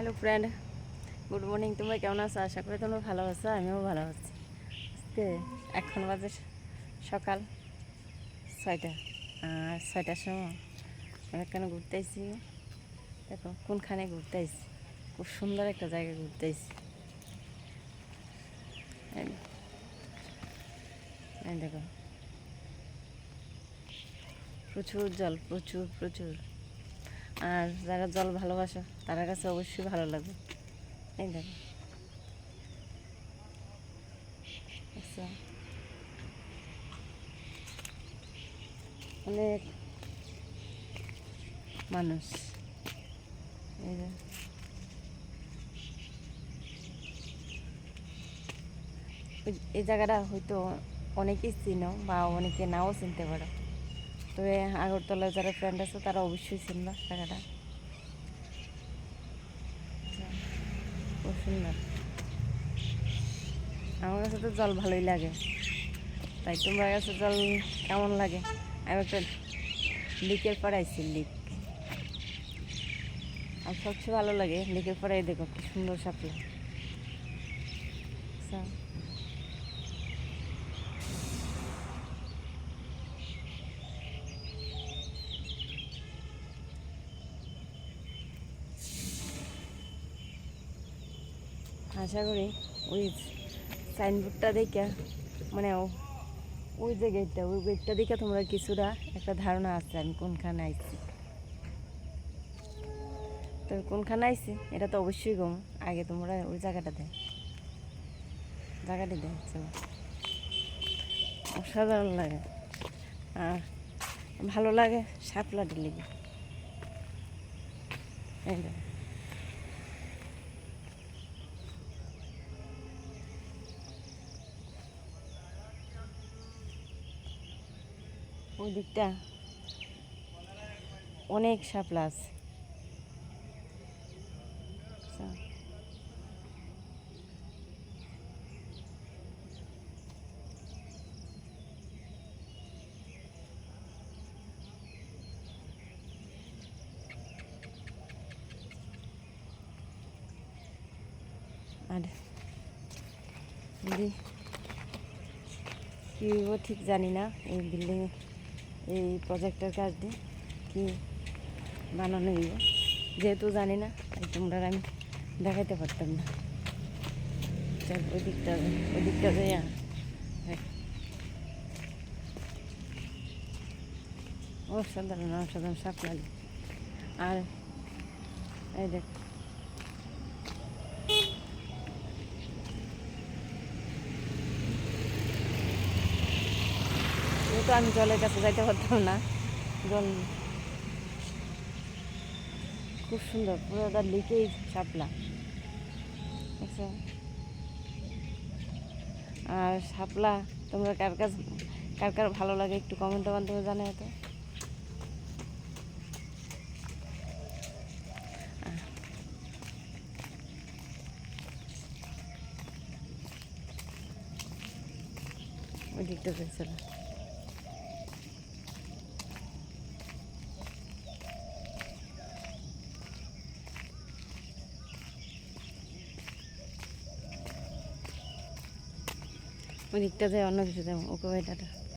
Hello friend good morning তোমরা কেমন আছো? আশা করি তোমরা ভালো আছো, আমিও ভালো আছি। আজকে এখন বাজে সকাল ছয়টা। আর ছয়টার সময় আমি এখানে ঘুরতে আসছি দেখো, কোনখানে ঘুরতে আসছি খুব সুন্দর একটা জায়গায় ঘুরতে আসছি দেখো। প্রচুর জল, প্রচুর প্রচুর। আর যারা জল ভালোবাসো তার কাছে অবশ্যই ভালো লাগবে। এই দেখো। আচ্ছা। অনেক মানুষ। এই এই জায়গাটা হয়তো অনেকেই চিনো বা অনেকে নাও চিনতে পারো। তবে আগরতলায় যারা ফ্রেন্ড আছে তারা অবশ্যই চিনবা আচ্ছা, খুব সুন্দর আমার কাছে তো জল ভালোই লাগে। তাই তোমার কাছে জল কেমন লাগে? আমি একটা লিকের পরে লিক আর সবচেয়ে ভালো লাগে লিকের পরে দেখো কি সুন্দর সাপলা আচ্ছা। আশা করি ওই সাইনবোর্ডটা দেখে মানে ওই যে গেটটা ওই গেটটা দেখে তোমরা কিছুটা একটা ধারণা আছে আমি কোনখানে আইছি। তো কোনখানে আইছি? এটা তো অবশ্যই গম। আগে তোমরা ওই জায়গাটা দেয় জায়গাটি দেয় অসাধারণ লাগে। আর ভালো লাগে শাপলাটি লেগে। এই ওই দিকটা অনেক শাপলা আছে আচ্ছা। আর হইব ঠিক জানি না এই বিল্ডিং এই প্রজেক্টের কাজ দিয়ে কি বানানো হইব? যেহেতু জানি না, তাই তোমরা আমি দেখাইতে পারতাম না। অসাধারণ অসাধারণ সাপ লাগে আর এই দেখ যেহেতু আমি জলের কাছে যাইতে পারতাম না। জল খুব সুন্দর পুরোটা লিকেই শাপলা। আচ্ছা। আর শাপলা, তোমরা কার কাছ কার কার ভালো লাগে একটু কমেন্টের মাধ্যমে জানাই তো। ওই দিকটা ওই দিকটা যায় অন্য কিছু দেবো ওকে ভাই টাটা